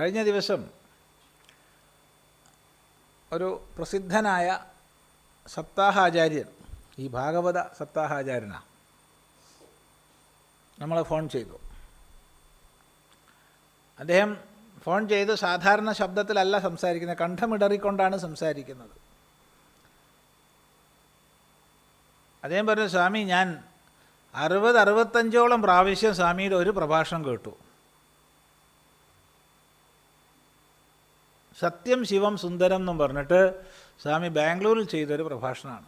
കഴിഞ്ഞ ദിവസം ഒരു പ്രസിദ്ധനായ സപ്താഹാചാര്യൻ ഈ ഭാഗവത സപ്താഹാചാര്യനാണ് നമ്മളെ ഫോൺ ചെയ്തു. അദ്ദേഹം ഫോൺ ചെയ്ത് സാധാരണ ശബ്ദത്തിലല്ല സംസാരിക്കുന്നത് കണ്ഠമിടറിക്കൊണ്ടാണ് സംസാരിക്കുന്നത്. അദ്ദേഹം പറഞ്ഞു സ്വാമി ഞാൻ അറുപത് അറുപത്തഞ്ചോളം പ്രാവശ്യം സ്വാമിയുടെ ഒരു പ്രഭാഷണം കേട്ടു. സത്യം ശിവം സുന്ദരം എന്നും പറഞ്ഞിട്ട് സ്വാമി ബാംഗ്ലൂരിൽ ചെയ്തൊരു പ്രഭാഷണമാണ്.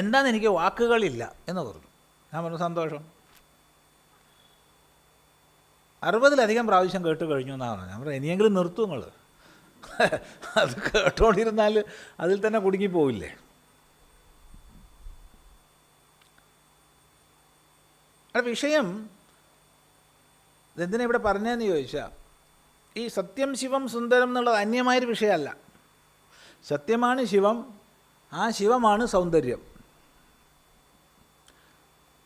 എന്താന്ന് എനിക്ക് വാക്കുകളില്ല എന്ന് പറഞ്ഞു ഞാൻ പറഞ്ഞു സന്തോഷം. അറുപതിലധികം പ്രാവശ്യം കേട്ട് കഴിഞ്ഞു എന്നാണ് ഞാൻ പറഞ്ഞു ഇനിയെങ്കിലും നിർത്തും നിങ്ങൾ അത് കേട്ടോണ്ടിരുന്നാൽ അതിൽ തന്നെ കുടുങ്ങിപ്പോവില്ലേ വിഷയം ഇതെന്തിനാ ഇവിടെ പറഞ്ഞതെന്ന് ചോദിച്ചാൽ ഈ സത്യം ശിവം സുന്ദരം എന്നുള്ളത് അന്യമായൊരു വിഷയമല്ല. സത്യമാണ് ശിവം ആ ശിവമാണ് സൗന്ദര്യം.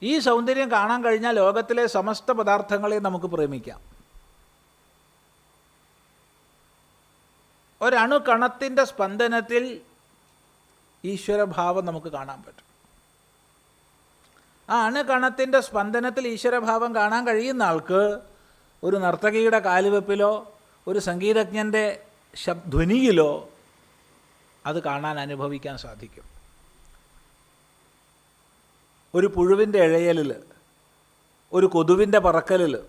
ഈ സൗന്ദര്യം കാണാൻ കഴിഞ്ഞാൽ ലോകത്തിലെ സമസ്ത പദാർത്ഥങ്ങളെ നമുക്ക് പ്രേമിക്കാം. ഒരണു കണത്തിന്റെ സ്പന്ദനത്തിൽ ഈശ്വരഭാവം നമുക്ക് കാണാൻ പറ്റും. ആ അണുകണത്തിന്റെ സ്പന്ദനത്തിൽ ഈശ്വരഭാവം കാണാൻ കഴിയുന്ന ആൾക്ക് ഒരു നർത്തകിയുടെ കാലുവെപ്പിലോ ഒരു സംഗീതജ്ഞന്റെ ശബ്ധ്വനിയിലോ അത് കാണാൻ അനുഭവിക്കാൻ സാധിക്കും. ഒരു പുഴുവിന്റെ ഇഴയലിൽ ഒരു കൊതുവിന്റെ പറക്കലിൽ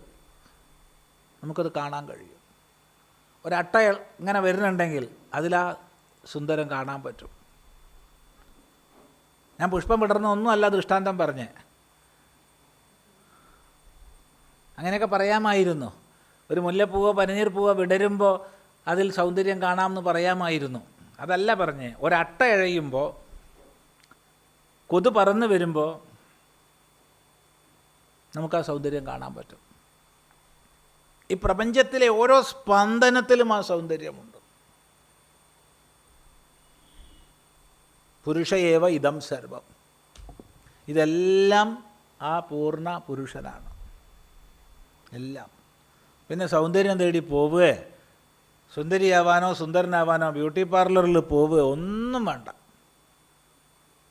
നമുക്കത് കാണാൻ കഴിയും. ഒരട്ട ഇങ്ങനെ വരുന്നുണ്ടെങ്കിൽ അതിലാ സുന്ദരം കാണാൻ പറ്റും. ഞാൻ പുഷ്പം വിടർന്ന ഒന്നുമല്ല ദൃഷ്ടാന്തം പറഞ്ഞേ. അങ്ങനെയൊക്കെ പറയാമായിരുന്നു. ഒരു മുല്ലപ്പൂവോ പനിനീർ പൂവോ വിടരുമ്പോൾ അതിൽ സൗന്ദര്യം കാണാമെന്ന് പറയാമായിരുന്നു. അതല്ല പറഞ്ഞേ ഒരട്ട ഇഴയുമ്പോൾ കൊതു പറന്ന് വരുമ്പോൾ നമുക്ക് ആ സൗന്ദര്യം കാണാൻ പറ്റും. ഈ പ്രപഞ്ചത്തിലെ ഓരോ സ്പന്ദനത്തിലും ആ സൗന്ദര്യമുണ്ട്. പുരുഷയേവ ഇതം സർവം. ഇതെല്ലാം ആ പൂർണ പുരുഷനാണ്. എല്ലാം. പിന്നെ സൗന്ദര്യം തേടി പോവുകയെ സുന്ദരിയാവാനോ സുന്ദരനാവാനോ ബ്യൂട്ടി പാർലറിൽ പോവുക ഒന്നും വേണ്ട.